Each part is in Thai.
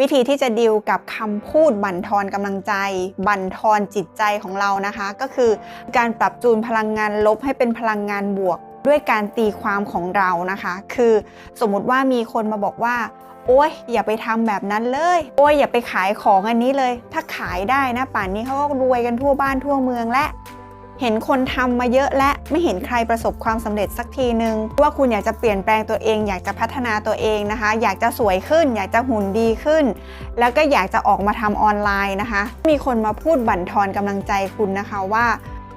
วิธีที่จะดิวกับคำพูดบั่นทอนกำลังใจ บั่นทอนจิตใจของเรานะคะ ก็คือการปรับจูนพลังงานลบให้เป็นพลังงานบวก ด้วยการตีความของเรานะคะ คือสมมุติว่ามีคนมาบอกว่า โอ๊ยอย่าไปทำแบบนั้นเลย โอ๊ยอย่าไปขายของอันนี้เลย ถ้าขายได้นะป่านนี้เขาก็รวยกันทั่วบ้านทั่วเมืองและ เห็นคนทำมาเยอะและไม่เห็นใครประสบความสำเร็จสักทีนึงว่าคุณอยากจะเปลี่ยนแปลงตัวเอง อยากจะพัฒนาตัวเองนะคะ อยากจะสวยขึ้น อยากจะหุ่นดีขึ้น แล้วก็อยากจะออกมาทำออนไลน์นะคะ มีคนมาพูดบั่นทอนกำลังใจคุณนะคะว่า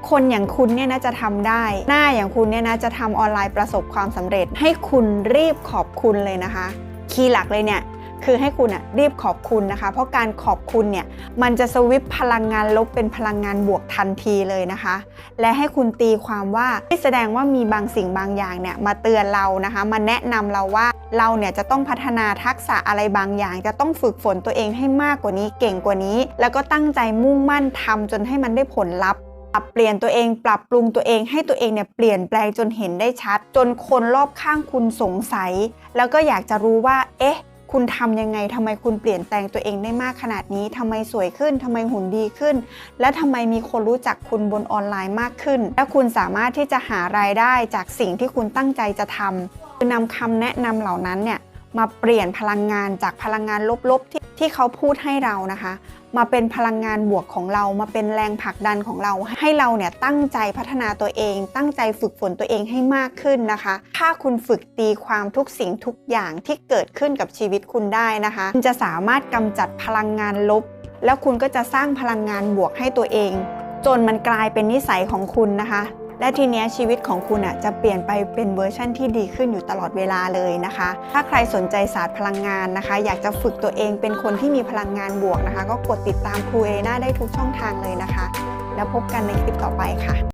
คนอย่างคุณเนี่ยนะจะทำได้ หน้าอย่างคุณเนี่ยนะจะทำออนไลน์ประสบความสำเร็จ ให้คุณรีบขอบคุณเลยนะคะ คีย์หลักเลยเนี่ย คือให้คุณอะรีบขอบคุณนะคะ เพราะการขอบคุณเนี่ยมันจะสวิปพลังงานลบเป็นพลังงานบวกทันทีเลยนะคะ และให้คุณตีความว่าแสดงว่ามีบางสิ่งบางอย่างเนี่ยมาเตือนเรานะคะ มาแนะนำเราว่าเราเนี่ยจะต้องพัฒนาทักษะอะไรบางอย่าง จะต้องฝึกฝนตัวเองให้มากกว่านี้เก่งกว่านี้ แล้วก็ตั้งใจมุ่งมั่นทำจนให้มันได้ผลลัพธ์ปรับเปลี่ยนตัวเองปรับปรุงตัวเองให้ตัวเองเนี่ยเปลี่ยนแปลงจนเห็นได้ชัด จนคนรอบข้างคุณสงสัย แล้วก็อยากจะรู้ว่า เอ๊ะ คุณทำยังไงทำไมคุณเปลี่ยนแปลงตัวเองได้มากขนาดนี้ทำไมสวยขึ้นทำไมหุ่นดีขึ้น และทำไมมีคนรู้จักคุณบนออนไลน์มากขึ้น และคุณสามารถที่จะหารายได้จากสิ่งที่คุณตั้งใจจะทำคือนำคำแนะนำเหล่านั้นเนี่ย มาเปลี่ยนพลังงานจากพลังงานลบๆที่ที่เขาพูดให้เรานะคะ มาเป็นพลังงานบวกของเรา มาเป็นแรงผลักดันของเรา ให้เราเนี่ยตั้งใจพัฒนาตัวเอง ตั้งใจฝึกฝนตัวเองให้มากขึ้นนะคะ ถ้าคุณฝึกตีความทุกสิ่งทุกอย่างที่เกิดขึ้นกับชีวิตคุณได้นะคะ คุณจะสามารถกำจัดพลังงานลบ แล้วคุณก็จะสร้างพลังงานบวกให้ตัวเอง จนมันกลายเป็นนิสัยของคุณนะคะ และทีเนี้ยชีวิตของคุณอะจะเปลี่ยนไปเป็นเวอร์ชั่นที่ดีขึ้นอยู่ตลอดเวลาเลยนะคะ ถ้าใครสนใจศาสตร์พลังงานนะคะ อยากจะฝึกตัวเองเป็นคนที่มีพลังงานบวกนะคะ ก็กดติดตามครูเอเลนาได้ทุกช่องทางเลยนะคะ แล้วพบกันในคลิปต่อไปค่ะ